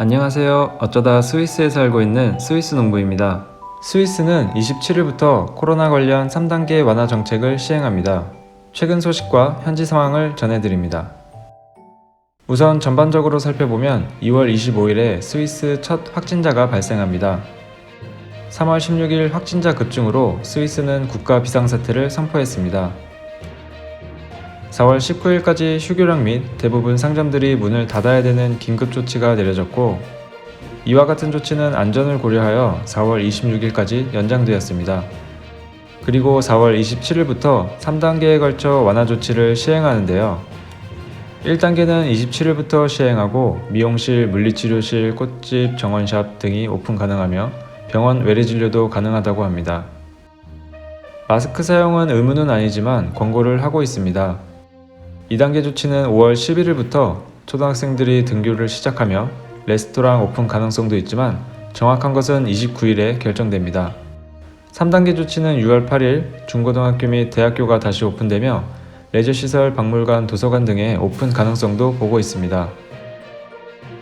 안녕하세요. 어쩌다 스위스에 살고 있는 스위스 농부입니다. 스위스는 27일부터 코로나 관련 3단계 완화 정책을 시행합니다. 최근 소식과 현지 상황을 전해드립니다. 우선 전반적으로 살펴보면 2월 25일에 스위스 첫 확진자가 발생합니다. 3월 16일 확진자 급증으로 스위스는 국가 비상사태를 선포했습니다. 4월 19일까지 휴교령 및 대부분 상점들이 문을 닫아야 되는 긴급 조치가 내려졌고 이와 같은 조치는 안전을 고려하여 4월 26일까지 연장되었습니다. 그리고 4월 27일부터 3단계에 걸쳐 완화 조치를 시행하는데요. 1단계는 27일부터 시행하고 미용실, 물리치료실, 꽃집, 정원샵 등이 오픈 가능하며 병원 외래 진료도 가능하다고 합니다. 마스크 사용은 의무는 아니지만 권고를 하고 있습니다. 2단계 조치는 5월 11일부터 초등학생들이 등교를 시작하며 레스토랑 오픈 가능성도 있지만 정확한 것은 29일에 결정됩니다. 3단계 조치는 6월 8일 중고등학교 및 대학교가 다시 오픈되며 레저시설, 박물관, 도서관 등의 오픈 가능성도 보고 있습니다.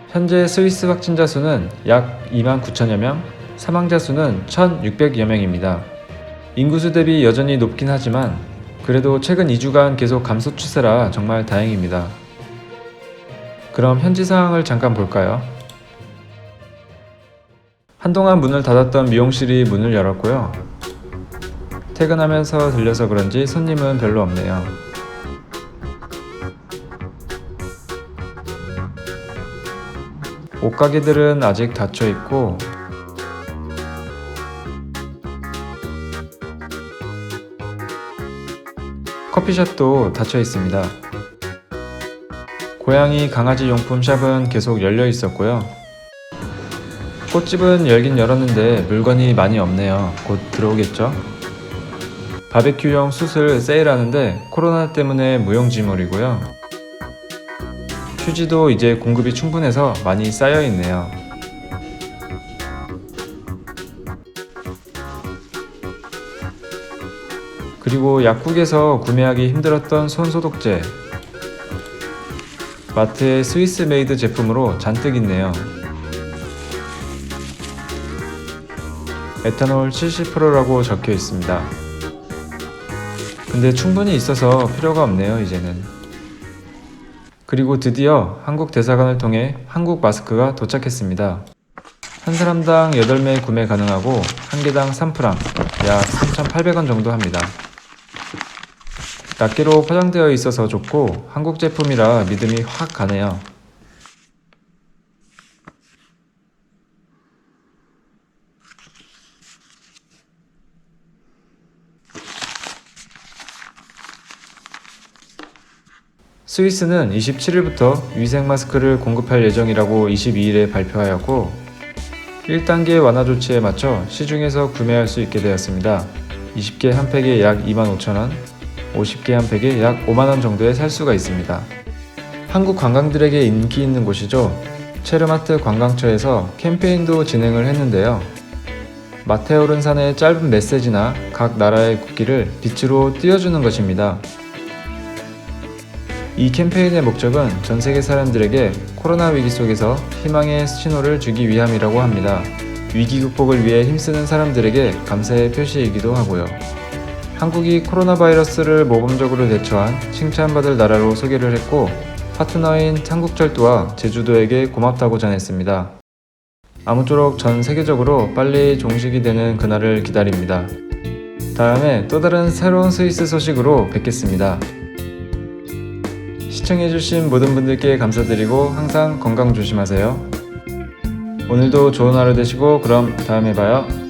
현재 스위스 확진자 수는 약 2만 9천여 명, 사망자 수는 1,600여 명입니다. 인구수 대비 여전히 높긴 하지만 그래도 최근 2주간 계속 감소 추세라 정말 다행입니다. 그럼 현지 상황을 잠깐 볼까요? 한동안 문을 닫았던 미용실이 문을 열었고요. 퇴근하면서 들려서 그런지 손님은 별로 없네요. 옷가게들은 아직 닫혀 있고 커피숍도 닫혀 있습니다. 고양이 강아지 용품 샵은 계속 열려 있었고요. 꽃집은 열긴 열었는데 물건이 많이 없네요. 곧 들어오겠죠? 바베큐용 숯을 세일하는데 코로나 때문에 무용지물이고요. 휴지도 이제 공급이 충분해서 많이 쌓여 있네요. 그리고 약국에서 구매하기 힘들었던 손 소독제. 마트에 스위스 메이드 제품으로 잔뜩 있네요. 에탄올 70%라고 적혀 있습니다. 근데 충분히 있어서 필요가 없네요, 이제는. 그리고 드디어 한국 대사관을 통해 한국 마스크가 도착했습니다. 한 사람당 8매 구매 가능하고 한 개당 3프랑, 약 3,800원 정도 합니다. 낱개로 포장되어 있어서 좋고 한국 제품이라 믿음이 확 가네요. 스위스는 27일부터 위생 마스크를 공급할 예정이라고 22일에 발표하였고 1단계 완화 조치에 맞춰 시중에서 구매할 수 있게 되었습니다. 20개 한 팩에 약 25,000원, 50개 한 팩에 약 5만원 정도에 살 수가 있습니다. 한국 관광들에게 인기 있는 곳이죠. 체르마트 관광처에서 캠페인도 진행을 했는데요. 마테오른 산의 짧은 메시지나 각 나라의 국기를 빛으로 띄워주는 것입니다. 이 캠페인의 목적은 전 세계 사람들에게 코로나 위기 속에서 희망의 신호를 주기 위함이라고 합니다. 위기 극복을 위해 힘쓰는 사람들에게 감사의 표시이기도 하고요. 한국이 코로나 바이러스를 모범적으로 대처한 칭찬받을 나라로 소개를 했고 파트너인 한국철도와 제주도에게 고맙다고 전했습니다. 아무쪼록 전 세계적으로 빨리 종식이 되는 그날을 기다립니다. 다음에 또 다른 새로운 스위스 소식으로 뵙겠습니다. 시청해주신 모든 분들께 감사드리고 항상 건강 조심하세요. 오늘도 좋은 하루 되시고 그럼 다음에 봐요.